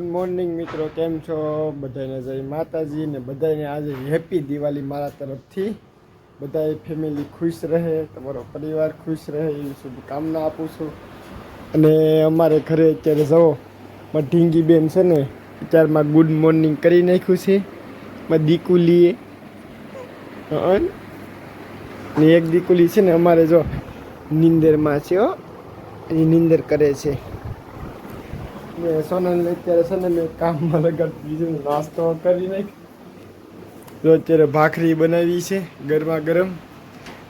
Good morning મિત્રો, કેમ છો? બધાને જય માતાજી ને બધાને આજે હેપી દિવાળી મારા તરફથી. બધાએ ફેમિલી ખુશ રહે, તમારો પરિવાર ખુશ રહે, એવી શુભકામના આપું છું. અને અમારે ઘરે અત્યારે જવો મારી ઢીંગી બેન છે ને, અત્યારમાં ગુડ મોર્નિંગ કરી નાખ્યું છે. મારી દીકુલીએ. ને એક દીકુલી છે ને, અમારે જો, નિંદરમાં છે એ નિંદર કરે છે. ને સોનલ અત્યારે સોનાને મેં કામમાં લગાડતી દીધું નાસ્તો કરી નાખ જો અત્યારે ભાખરી બનાવી છે ગરમા ગરમ.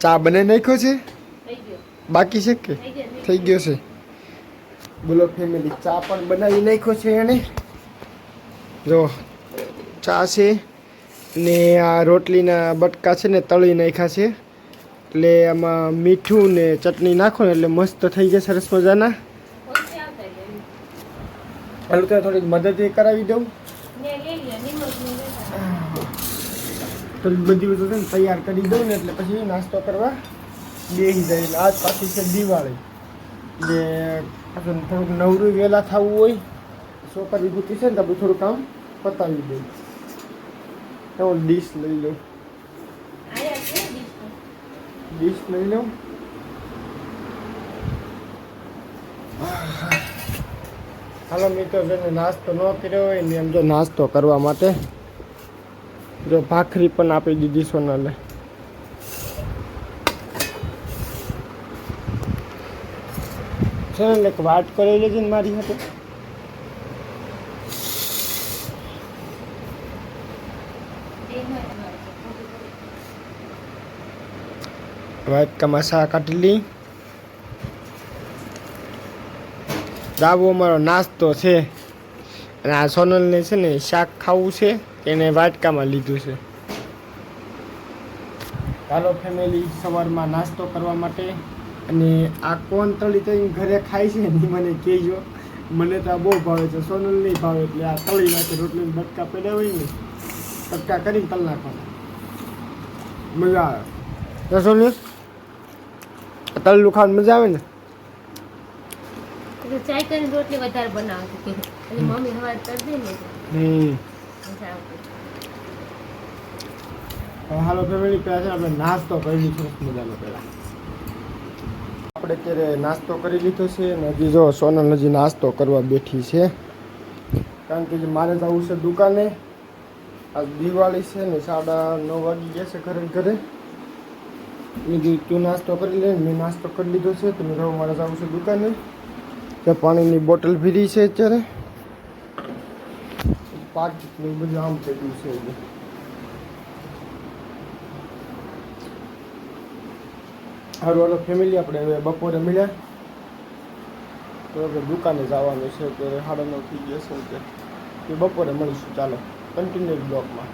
ચા બનાવી નાખ્યો છે? બાકી છે કે? થઈ ગયો છે. બોલો ફેમિલી ચા પણ બનાવી નાખ્યો છે એને. જો ચા છે ને આ રોટલીના બટકા છે ને તળી નાખ્યા છે. એટલે આમાં મીઠું ને ચટણી નાખો ને એટલે મસ્ત થઈ જાય સરસ મજાના હાલું તો થોડીક મદદ એ કરાવી દઉં. થોડીક બધી બધું છે ને તૈયાર કરી દઉં ને એટલે પછી નાસ્તો કરવા બેસી જાય. એટલે આજ પાછી છે દિવાળી. એટલે થોડુંક નવરું વહેલા થવું હોય છોકરી ભૂતી છે ને તો થોડું કામ પતાવી દઉં. તો ડીશ લઈ લઉં. ડીશ લઈ લઉં. હાલો મિત્રો, જેને નાસ્તો ન કર્યો હોય ને એમ જો નાસ્તો કરવા માટે જો ભાખરી પણ આપી દીધી સોનલે સોનલ એક વાત કરી લેજે ને મારી સાથે વાટકામાં શા કાઢી આવો અમારો નાસ્તો છે. અને આ સોનલને છે ને શાક ખાવું છે, એને વાટકામાં લીધું છે. ચાલો ફેમિલી સવારમાં નાસ્તો કરવા માટે. અને આ કોણ તળી તળી ઘરે ખાય છે એની મને કહેજો. મને તો આ બહુ ભાવે છે સોનલ નહીં ભાવે એટલે આ તળી નાખે રોટલી બટકા પડ્યા હોય ને બટકા કરીને તળ નાખવાના. મજા આવે. તો સોનલ, તળલું ખાવાની મજા આવે ને? ચાય કરીને રોટલી વધારે બનાવતી એટલે મમ્મી હવાર કરી દે ને. હમ. હાલો ફેમિલી પહેલાં આપણે નાસ્તો કરી લીધો મજાનો પહેલાં. આપણે અત્યારે નાસ્તો કરી લીધો છે અને હજી જો સોનલ હજી નાસ્તો કરવા બેઠી છે. કારણ કે મારે જવું છે દુકાને. આ દિવાળી છે ને સાડા નવ વાગી ગયા છે ઘરે ઘરે. મેં તું નાસ્તો કરી લે મેં નાસ્તો કરી લીધો છે તો રહો મારે જવું છે દુકાને. ત્યાં પાણીની બોટલ ભીરી છે અત્યારે? પાક બધું આમ થઈ ગયું છે સારું હાલો ફેમિલી આપણે હવે બપોરે મળ્યા. તો હવે દુકાને જવાનું છે, અત્યારે સાડા નવ થઈ ગયા છે એ બપોરે મળીશું, ચાલો. કન્ટિન્યુ બ્લોકમાં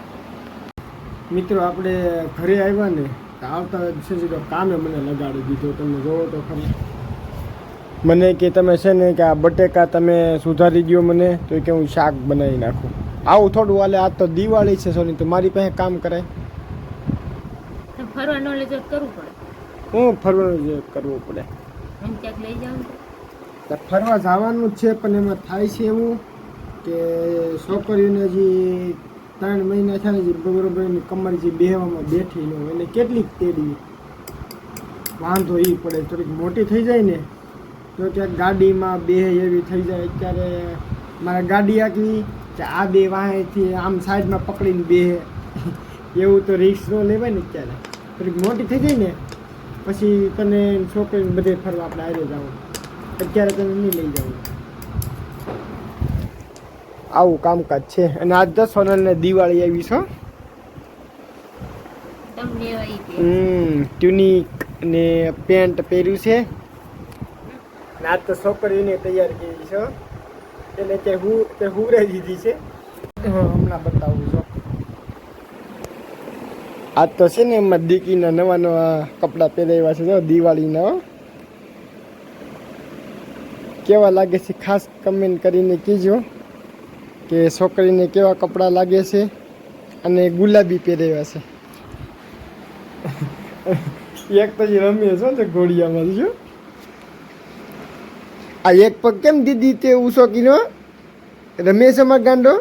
મિત્રો, આપણે ઘરે આવ્યા ને, તો આવતા સીધો કામે મને લગાડી દીધો તમે જોવો તો ખરી. મને કે તમે છે ને કે આ બટેકા તમે સુધારી દો મને તો કે હું શાક બનાવી નાખું. આવું થોડું હાલે આ તો દિવાળી છે સોની તો મારી પાસે કામ કરાય. ફરવા નોલેજ કરવું પડે. હું ફરવાનું જે કરવું પડે. લઈ ફરવા જવાનું જ છે પણ એમાં થાય છે એવું કે છોકરીઓને હજી ત્રણ મહિના થાય ને જે બરોબર એની કમર જે બેહવામાં બેઠી ન હોય એટલે કેટલીક તેડી. વાંધો એ પડે થોડીક મોટી થઈ જાય ને તો કે ગાડીમાં બે એવી થઈ જાય. અત્યારે મારે ગાડી આખી કે આ બે વાંહેથી આમ સાઈડમાં પકડીને બે. એવું તો રિક્સ ન લેવાય ને અત્યારે. થોડીક મોટી થઈ જાય ને પછી તને છોકરીને બધે ફરવા આપણે આવી જવું અત્યારે તને નહીં લઈ જવું આવું કામકાજ છે. અને આજ તો સોનલને દિવાળી આવી છો હમ ટ્યુનિક ને પેન્ટ પહેર્યું છે. અને આજ તો છોકરીને તૈયાર કરી છો એટલે કે હું તે હુરે દીધી છે. હા, હમણાં બતાવું છું. આજ તો છે ને એમાં દીકીના નવા નવા કપડાં પહેરાવ્યા છે જો દિવાળીના કેવા લાગે છે? ખાસ કમેન્ટ કરીને કહેજો કે છોકરીને કેવા કપડાં લાગે છે અને ગુલાબી પહેરાવ્યા છે. એક તો રમીએ છો ને ઘોડિયામાં જો. આ એક પગ કેમ દીધી તે ઉસો કીનો? રમેશ અમાર ગાંડો?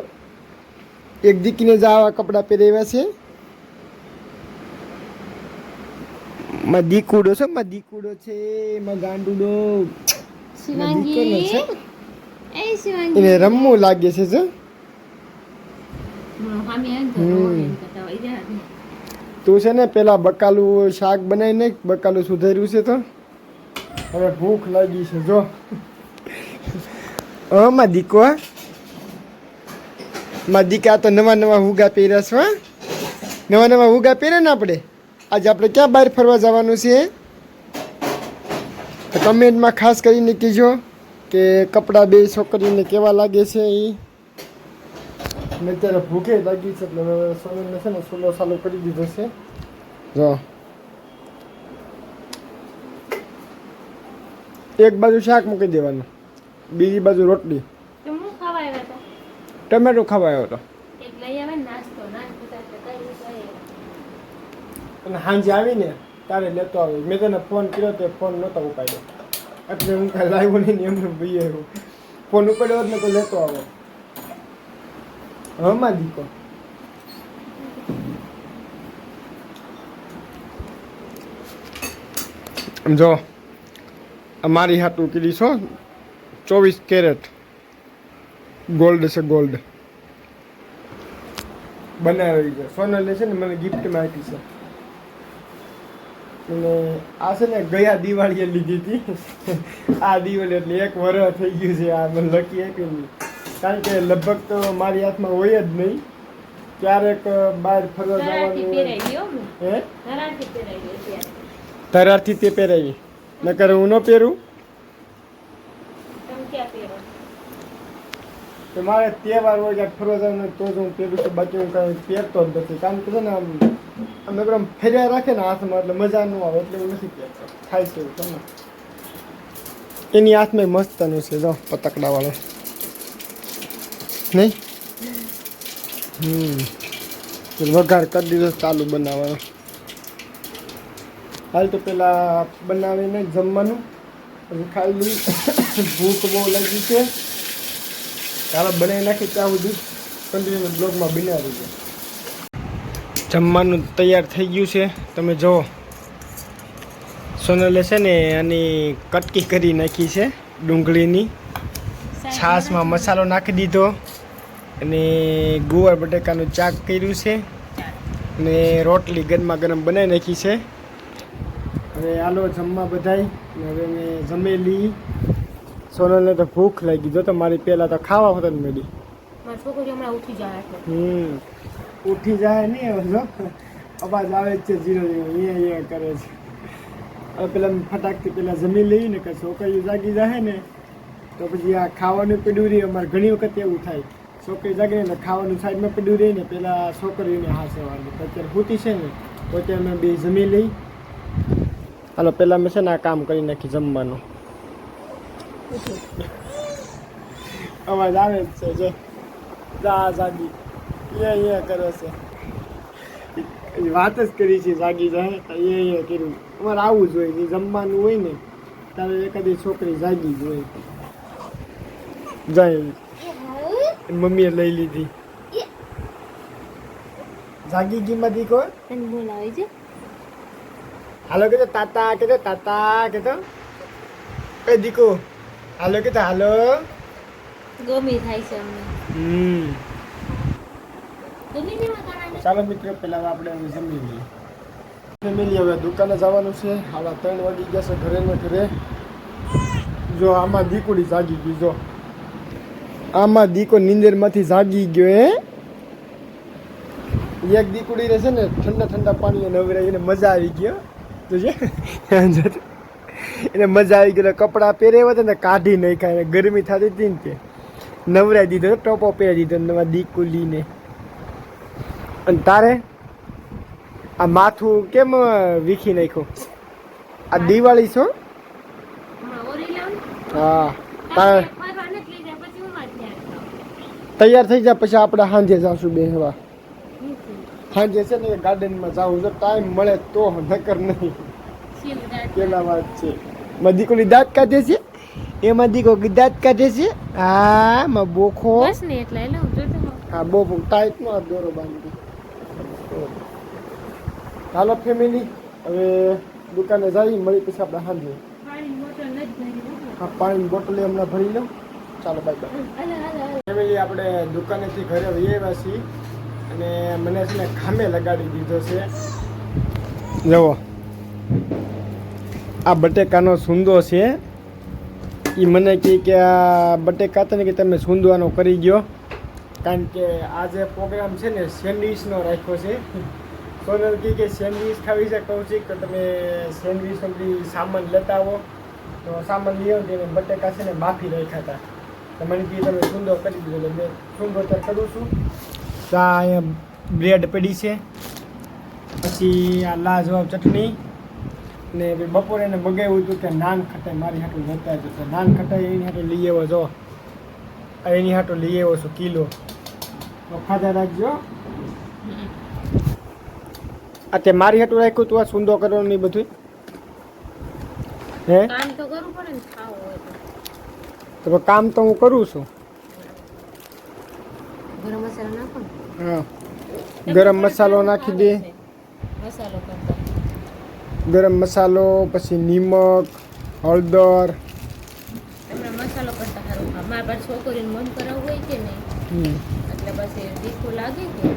એક દીકરીને જ આવા કપડાં પહેરાવ્યા છે. માં દીકુડો છે માં દીકુડો છે માં ગાંડુડો. શિવાંગી. એ શિવાંગી. એને રમવું લાગે છે જો. તો છે ને પેલા બકાલું શાક બનાવીને બકાલું સુધાર્યું છે તો. હવે ભૂખ લાગી છે જો. ઓ માં દીકો? માં દીકા તો નવા નવા હુગા પહેર્યા છો નવા નવા હુગા પહેરે ને આપણે? આજે આપણે ક્યાં બહાર ફરવા જવાનું છે? તો કમેન્ટમાં ખાસ કરીને કહેજો કે કપડાં બે છોકરીને કેવા લાગે છે એ મેં અત્યારે ભૂખે લાગી છે એટલે સોનલને છે ને સોલો ચાલુ કરી દીધો છે. જો. એક બાજુ શાક મૂકી દેવાનું. બીજી બાજુ રોટલી. ટમેટો ખાવા આવ્યો હતો અને સાંજે આવીને તારે લેતો આવે. મેં તને ફોન કર્યો તે ફોન નહોતો ઉપાડ્યો. એટલે હું કાંઈ લાવ્યો નહીં એમને ભાઈ આવ્યો ફોન ઉપાડ્યો હોત ને તો લેતો આવે. હમાં દીકો. જો. અમારી હાટું કીધી છો ચોવીસ કેરેટ. ગોલ્ડ છે ગોલ્ડ. બનાવી છે. સોનલે છે ને મને ગિફ્ટમાં આપી છે. અને આ છે ને ગયા દિવાળીએ લીધી હતી. આ દિવાળી એટલે એક વર્ષ થઈ ગયું છે આ મને લકી આપી કારણ કે લગભગ તો મારી હાથમાં હોય જ નહીં. ક્યારેક બહાર ફરવા જવાનું હો તરારથી તે પહેરાવી નકર હું ન પહેરું? મારે તહેવાર હોય ક્યાંક ફરવા જવાનું તો જ હું પહેરું છું બાકી હું કાંઈ પહેરતો જ નથી. કારણ કે છે ને આમ આમ એકદમ ફેર્યા રાખે ને હાથમાં એટલે મજા ન આવે એટલે હું નથી પહેરતો. થાય છે તમને એની હાથમાં મસ્તનું છે જો પતકડાવાળો. નહીં? હમ. વઘાર કરી દીધો ચાલુ બનાવવાનો. હાલ તો પેલા બનાવીને જમવાનું. ખાલી ભૂખ બહુ લાગી છે. ચાલો બનાવી નાખી ત્યાં સુધી કન્ટિન્યુ બ્લોગમાં બનાવી છે. જમવાનું તૈયાર થઈ ગયું છે. તમે જુઓ સોનલે છે ને આની કટકી કરી નાખી છે ડુંગળીની. છાશમાં મસાલો નાખી દીધો અને ગુવાર બટેકાનું ચાક કર્યું છે. અને રોટલી ગરમા ગરમ બનાવી નાખી છે. હવે આલો જમવા બધાય. હવે મેં જમેલી સોનલને તો ભૂખ લાગી. જો તો મારી પહેલાં તો ખાવા હોત જ મેડી મારો ઉઠી જાય હમ. ઉઠી જાય નહીં હવે જો. અવાજ આવે જ છે જીરો જીરો અહીંયા અહીંયા કરે છે. હવે પેલા ફટાકથી પેલા જમી લઈએ ને કે છોકરીઓ જાગી જાય ને તો પછી આ ખાવાનું પીડ્યું રહી અમારે ઘણી વખત એવું થાય. છોકરી જાગે ને ખાવાનું સાઈડમાં પડ્યું રહી ને પેલા છોકરીઓને હાસવાનું. અત્યારે ફૂટી છે ને તો અમે બે જમી લઈ હાલો પેલા મેં છે ને આ કામ કરી નાખી જમવાનું. અવાજ આવે જ છે જો. જા જાગી. એ એ કરે છે. વાત જ કરી છે જાગી જાય. એ એ કર્યું. અમારે આવું જોઈએ જે જમવાનું હોય ને ત્યારે એકાદી છોકરી જાગી જ હોય. જાય. મમ્મીએ લઈ લીધી. જાગી ગીમાંથી કોણ? બોલાવે છે? હાલો કે તાતા કે તાતા કે તો એ દીકો હાલો કે હાલો ગમી થાય છે અમને હમ ચાલો મિત્રો પહેલા આપણે જમી લઈએ ફેમિલી હવે દુકાને જવાનું છે હાલા ત્રણ વાગી ગયા છે ઘરે ને ઘરે જો આમાં દીકુડી જાગી ગઈ જો આમાં દીકો નીંદરમાંથી જાગી ગયો હે એક દીકુડી રહે છે ને ઠંડા ઠંડા પાણી નવરાઈને મજા આવી ગયો તો છે એને મજા આવી ગયો કપડાં પહેર્યા હતા ને કાઢી નાખ્યા ગરમી થતી હતી ને તે. નવરાઈ દીધો ટોપો પહેરી દીધો નવા દીકુલીને અને તારે આ માથું કેમ વીખી નાખ્યું? આ દિવાળી છો? હા તારે તૈયાર થઈ જાય પછી આપણે સાંજે જાશું બેહવા. સાંજે છે ને ગાર્ડનમાં જાવું જો ટાઈમ મળે તો નકર નહીં. પેલા વાત છે. મારી દીકરી દાંત કાઢે છે? એમાંથી કોઈ દાંત કાઢે છે? હા માં બોખો. બસ ને એટલે એટલે હું જોતો. હા બહુ ટાઈટ નો દોરો બાંધી. હાલો ફેમિલી હવે દુકાને જઈ મળી પછી આપણે ભરી હો. પાણીની બોટલ હમણાં ભરી લઉં. ચાલો બાય બાય. ફેમિલી આપણે દુકાનેથી ઘરે વહી આવ્યા છીએ. અને મને છે ને ખામે લગાડી દીધો છે. જુઓ આ બટેકાનો સૂંદો છે. એ મને કહે કે આ બટેકા હતા ને કે તમે સૂંદવાનો કરી ગયો. કારણ કે આ જે પ્રોગ્રામ છે ને સેન્ડવિચનો રાખ્યો છે. સોનલ કહે કે સેન્ડવિચ ખાવી છે કહું છું કે તમે સેન્ડવિચનો બધી સામાન લેતા આવો. તો સામાન લઈ આવો તેને બટેકા છે ને બાફી રાખ્યા હતા. તો મને કહે તમે સૂંદો કરી દીધો. એટલે મેં સૂંદો ત્યાં કરું છું. તો આ બ્રેડ પડી છે. પછી આ લાજવાબ ચટણી. ને બપોરે એને બગાવ્યું હતું કે નાન ખટાઈ મારી હાટું લેતા હતું. તો નાન ખટાઈ એની હાટું લઈ આવ્યો જો. એની હાટું લઈ આવ્યો છું કિલો. તો ખાધા રાખજો. આ તે મારી હાટું રાખ્યું તું આ સુંદો કરવાનું નહીં બધું હે? કામ તો કરું પડે ને ખાવું હોય તો કામ તો હું કરું છું. ગરમ મસાલો નાખો હા. ગરમ મસાલો નાખી દે. મસાલો ગરમ મસાલો પછી નિમક હળદર. મસાલો કરતા સારું ખા મારા પાસે છોકરીને મન કરાવવું હોય કે નહીં? એટલે બસ એ તીખું લાગે કે?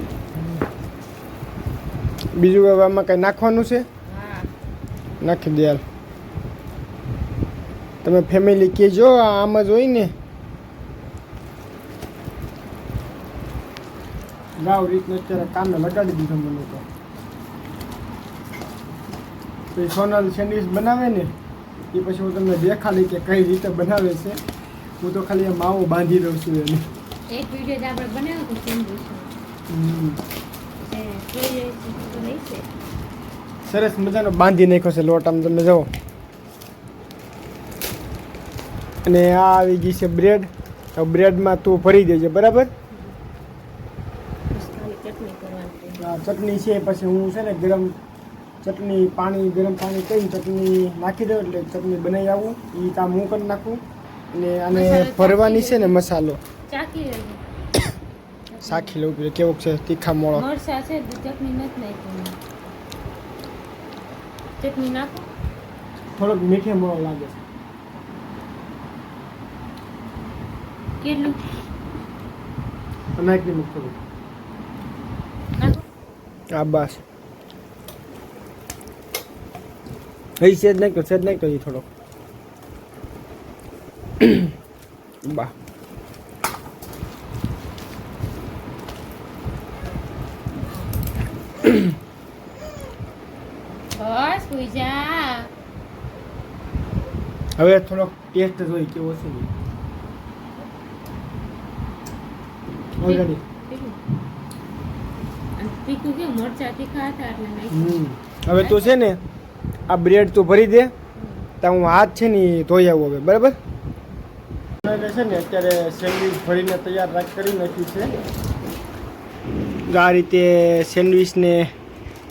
બીજું હવે આમાં કંઈ નાખવાનું છે? નાખી દે હાલ. તમે ફેમિલી કહેજો આ આમ જ હોય ને. ગાવ રીતનું અત્યારે કામે લગાડી દીધો મને તો તો એ સોનલ સેન્ડવિચ બનાવે ને એ પછી હું તમને દેખાડી કે કઈ રીતે બનાવે છે. હું તો ખાલી માવો બાંધી દઉં છું એને. એક વીડિયો આપણે બનાવ્યો હતો સેન્ડવિચ હમ. તો નહીં છે. સરસ મજાનો બાંધી નાખ્યો છે લોટ આમ તમે જુઓ. અને આ આવી ગઈ છે બ્રેડ. બ્રેડમાં તું ભરી દેજે બરાબર બસ ખાલી ચટણી કરવાની છે. આ ચટણી છે પછી હું છે ને ગરમ ચટણી પાણી ગરમ પાણી કરી ચટણી નાખી દઉં એટલે ચટણી બનાવી આવું. એ કામ હું કરી નાખું. અને આને ભરવાની છે ને મસાલો. સાખી લઉં કેવો છે તીખા મોળો. થોડોક મીઠે મોળો લાગે. છે કેટલું નાખી મૂક થોડુંક. નાખો આ બસ. હઈ સેજ નાખ્યો સેજ નાખ્યો જ નહીં બા. બસ સુઈ હવે થોડોક ટેસ્ટ જોઈ કેવો છે. ઓલરેડી તીખું કેવું મરચા તીખા હતા એટલે નાખ્યું. હવે તું છે ને આ બ્રેડ તું ભરી દે. તો હું હાથ છે ને ધોઈ આવું હવે. બરાબર? એટલે છે ને અત્યારે સેન્ડવિચ ભરીને તૈયાર રાખ કરી નાખ્યું છે. આ રીતે સેન્ડવિચને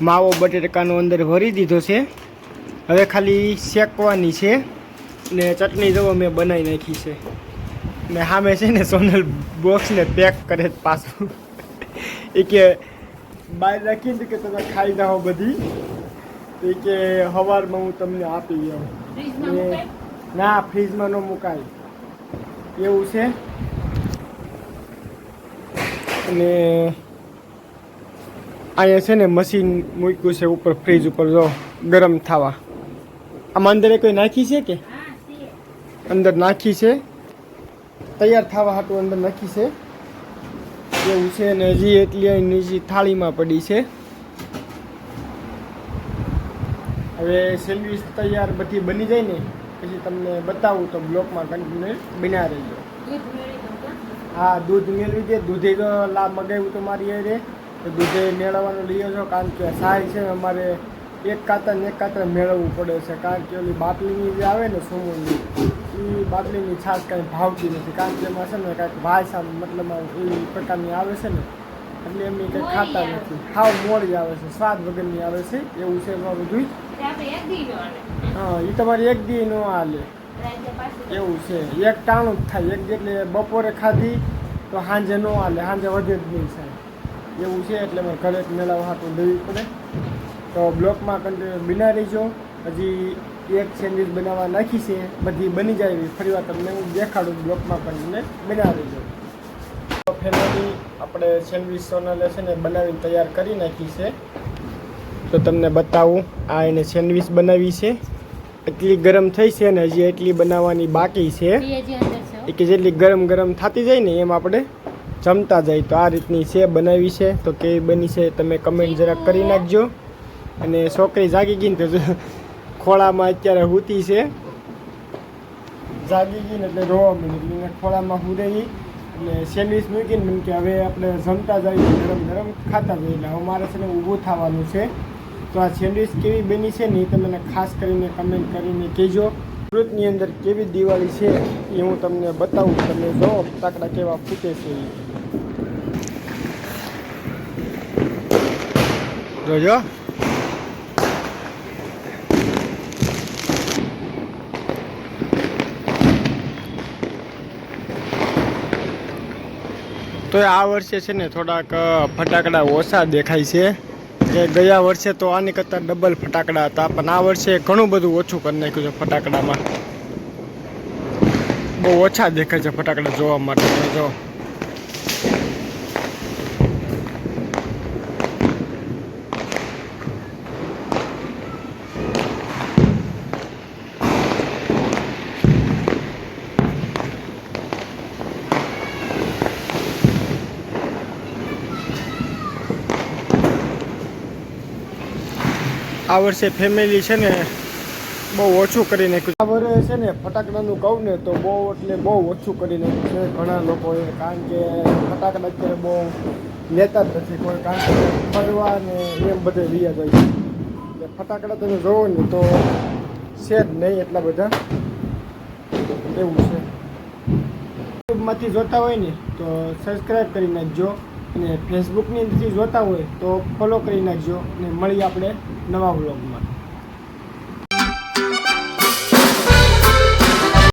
માવો બટેટકાનો અંદર ભરી દીધો છે. હવે ખાલી શેકવાની છે ને ચટણી જવો મેં બનાવી નાખી છે. ને સામે છે ને સોનલ બોક્સને પેક કરે પાછું. એ કે બહાર રાખી ને કે તમે ખાઈ જાઓ બધી. એ કે સવારમાં હું તમને આપી જાઉં ના ફ્રીજમાં ન મુકાય. એવું છે? અને અહીંયા છે ને મશીન મૂક્યું છે ઉપર ફ્રીજ ઉપર જો ગરમ થવા. આમાં અંદર કોઈ નાખી છે કે? અંદર નાખી છે. તૈયાર થવા હાટું અંદર નાખી છે. એવું છે ને હજી એટલી નીચી થાળીમાં પડી છે. હવે સેન્ડવીચ તૈયાર બધી બની જાય ને પછી તમને બતાવું તો બ્લોકમાં કન્ટિન્યુ બન્યા રહેજો? હા દૂધ મેળવી દે. દૂધે તો લા મગાવ્યું તો મારી અરે તો દૂધે મેળવવાનું લઈ છો કારણ કે સાય છે અમારે એક કાતર ને એક કાતર મેળવવું પડે છે કારણ કે ઓલી બાટલીની જે આવે ને સોમુની એ બાટલીની છાશ કાંઈ ભાવતી નથી. કારણ કે એમાં છે ને કાંઈક વાયસા મતલબ એવી પ્રકારની આવે છે ને એટલે એમની કંઈ ખાતા નથી. હાવ મોડી આવે છે સ્વાદ વગરની આવે છે. એવું છે એમાં બધું દી. હા એ તમારે એક દી ન હાલે એવું છે. એક ટાણું જ થાય. એક એટલે બપોરે ખાધી તો સાંજે ન હાલે સાંજે વધે જ નહીં સાહેબ. એવું છે એટલે મારે ઘરે જ મેળવવા હાટું લેવી પડે. તો બ્લોકમાં કન્ટિન્યુ બિના રહીજો. હજી એક સેન્ડવિચ બનાવવા નાખી છે બધી બની જાય એવી. ફરી વાર તમને હું દેખાડું બ્લોકમાં કન્ટિન્યુ બનાવી રહીજો તો ફેમિલી આપણે સેન્ડવિચ સોનલે છે ને બનાવીને તૈયાર કરી નાખી છે. તો તમને બતાવું આ એને સેન્ડવિચ બનાવી છે. એટલી ગરમ થઈ છે ને હજી એટલી બનાવવાની બાકી છે. કે જેટલી ગરમ ગરમ થતી જાય ને એમ આપણે જમતા જાય તો આ રીતની છે બનાવી છે. તો કેવી બની છે તમે કમેન્ટ જરાક કરી નાખજો. અને છોકરી જાગી ગઈ ને તો ખોળામાં અત્યારે હૂતી છે. જાગી ગઈ એટલે રોવા મળી એટલે ખોળામાં હું રહી એટલે સેન્ડવિચ મૂકીને મને કે હવે આપણે જમતા જઈએ, ગરમ ગરમ ખાતા જઈએ. હવે મારે છે ને ઊભું થવાનું છે. તો આ સેન્ડવિચ કેવી બની છે ને એ તમે ખાસ કરીને કમેન્ટ કરીને કહેજો. સુરતની અંદર કેવી દિવાળી છે એ હું તમને બતાવું. તમે જો તાકડા કેવા ફૂટે છે એ. જોજો. તો આ વર્ષે છે ને થોડાક ફટાકડા ઓછા દેખાય છે. કે ગયા વર્ષે તો આની કરતાં ડબલ ફટાકડા હતા, પણ આ વર્ષે ઘણું બધું ઓછું કરી નાખ્યું છે ફટાકડામાં. બહુ ઓછા દેખાય છે ફટાકડા જોવા માટે, જો. આ વર્ષે ફેમિલી છે ને બહુ ઓછું કરી નાખ્યું. આ વર્ષે છે ને ફટાકડાનું કહું ને તો બહુ એટલે બહુ ઓછું કરી નાખ્યું છે. ઘણા લોકોએ કારણ કે ફટાકડા અત્યારે બહુ લેતા જ નથી કોઈ, કારણ કે ફરવા ને એમ બધે રહ્યા જાય છે. એટલે ફટાકડા તમે જોવો ને તો છે જ નહીં એટલા બધા. એવું છે. યુટ્યુબમાંથી જોતા હોય ને તો સબસ્ક્રાઈબ કરી નાખજો. અને ફેસબુકની અંદરથી જોતા હોય તો ફોલો કરી નાખજો અને મળીએ આપણે નવા વ્લોગમાં